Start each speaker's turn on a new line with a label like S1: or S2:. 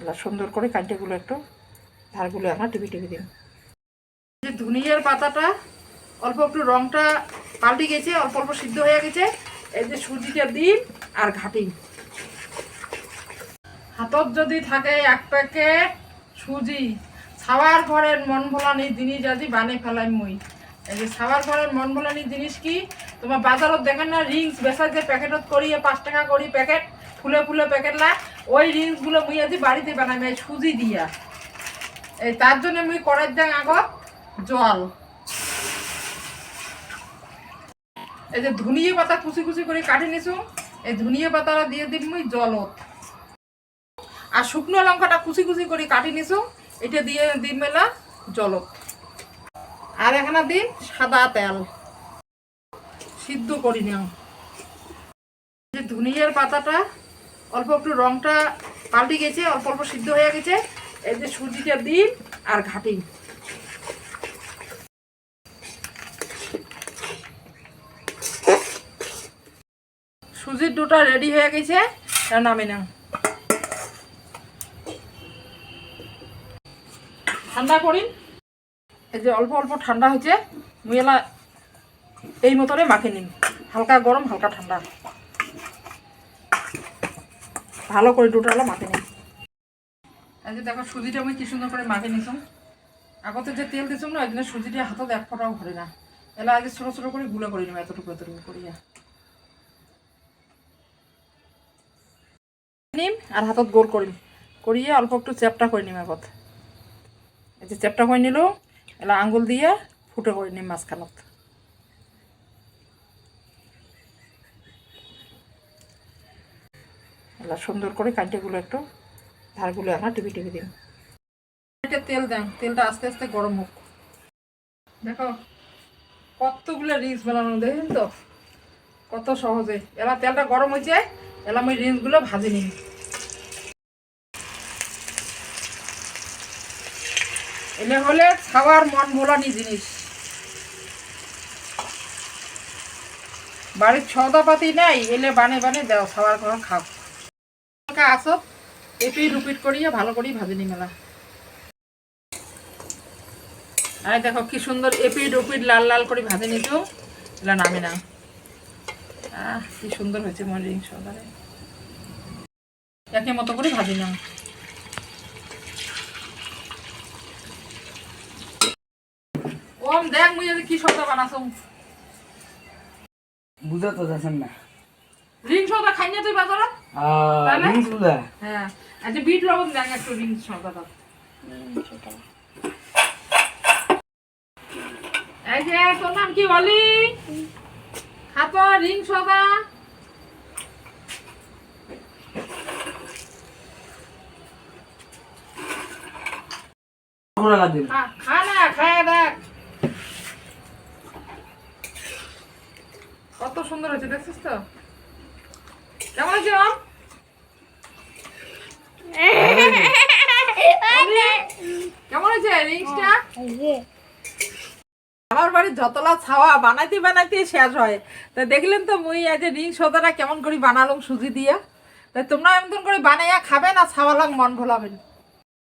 S1: এলা সুন্দর করে কাঁটিগুলো একটু, ধারগুলো এখন টিপি টিপি দিন যে ধুনিয়ার পাতাটা, অল্প একটু রংটা পাল্টে গেছে, অল্প অল্প সিদ্ধ হয়ে গেছে। এই যে সুজিটা দিন আর ঘাটিন হাতত যদি থাকে এক প্যাকেট সুজি, ছাওয়ার ঘরের মন ভোলানি জিনিস আজি বানে ফেলাই মুই। এই যে ছাওয়ার ঘরের মন ভোলানি জিনিস কি? তোমার বাজারত দেখেন না রিংস বেচা যে প্যাকেটত করিয়ে পাঁচ টাকা করি প্যাকেট, ফুলে ফুলে প্যাকেট লা। ওই রিংসগুলো মুই আজি বাড়িতে বানাই এই সুজি দিয়া। এই তার জন্য মুই করার দেন আগত জল। এই যে ধুনিয়ে পাতা কুচি কুচি করে কাটি নিছু, এই ধুনিয়ে পাতাটা দিয়ে দিম মুই জলত। আর শুকনো লঙ্কাটা কুচি কুচি করে কাটি নিছু, এটা দিয়ে দিন মেলা জলত। আর এখানে দিন সাদা তেল। সিদ্ধ করি নাও যে ধুনিয়ার পাতাটা অল্প একটু রংটা পাল্টে গেছে, অল্প অল্প সিদ্ধ হয়ে গেছে। এই যে সুজিটা দিন আর ঘাটিন সুজির দুটা রেডি হয়ে গেছে নামে নাও। ঠান্ডা করি এই যে অল্প অল্প ঠান্ডা হয়েছে, মুয়েলা এই মতনে মাখে নিন। হালকা গরম, হালকা ঠান্ডা। ভালো করে দুটালা মাখে এই যে দেখো সুজিটা আমি কি সুন্দর করে মাখে নিছুম আগতে যে তেল দিছুম না, ওই জন্য সুজিটা হাতত এক ফোটাও ভরে না। এলা আগে ছোটো ছোটো করে গুঁড়ো করে নিম এতটুকু এতটুকু করিয়া। নিম আর হাতত গোল করিম করিয়ে অল্প একটু চ্যাপটা করে নিম আগত। এই যে চ্যাপটা করে নিল, এলা আঙ্গুল দিয়ে ফুটো করে নিম মাঝখানত। এলা সুন্দর করে কাঁটিগুলো একটু ধারগুলো এখন টিপি টিপি দিন। এটা তেল দেন, তেলটা আস্তে আস্তে গরম হোক। দেখো, কতগুলো রিলস বানানো, দেখেন তো? কত সহজে। এলা তেলটা গরম হয়েছে এলা আমি রিলসগুলো ভাজি নিই। এলে হলে খাওয়ার মন ভোলানি জিনিস। বাড়ির ছদাপাতি নাই, এলে বানে বানে দাও, খাওয়ার ঘর খাও আসো। এপি রুপিট করিয়ে ভালো করেই ভাজি নি মেলা আর দেখো কি সুন্দর এপি রুপিট লাল লাল করে ভাজে নিতো এলা নামে না। আহ, কি সুন্দর হয়েছে মরিং সদারে। একে মতো করে ভাজি নাও। ওম দেখ মুই কি সদা বানাছো
S2: বুঝা তো যাচ্ছেন না।
S1: রিং সদা খাই না তুই বাজারে?
S2: রিংস বুঝা
S1: হ্যাঁ আচ্ছা বিট লবণ দেখ একটু রিং সদাটা এই যে তোর নাম কি বলি? খাতো রিং সদা খা না খায় দেখ। কত সুন্দর হয়েছে দেখছিস তো? কেমন আছো? কেমন আছে রিংসটা? আমার বাড়ির যতলা ছাওয়া বানাইতে বানাইতে শেষ হয়। তা দেখলেন তো মুই আজ রিং সদাটা কেমন করে বানালাম সুজি দিয়া। তা তোমরা এমন করে বানাইয়া খাবে না ছাওয়ালাম মন ভোলাবেন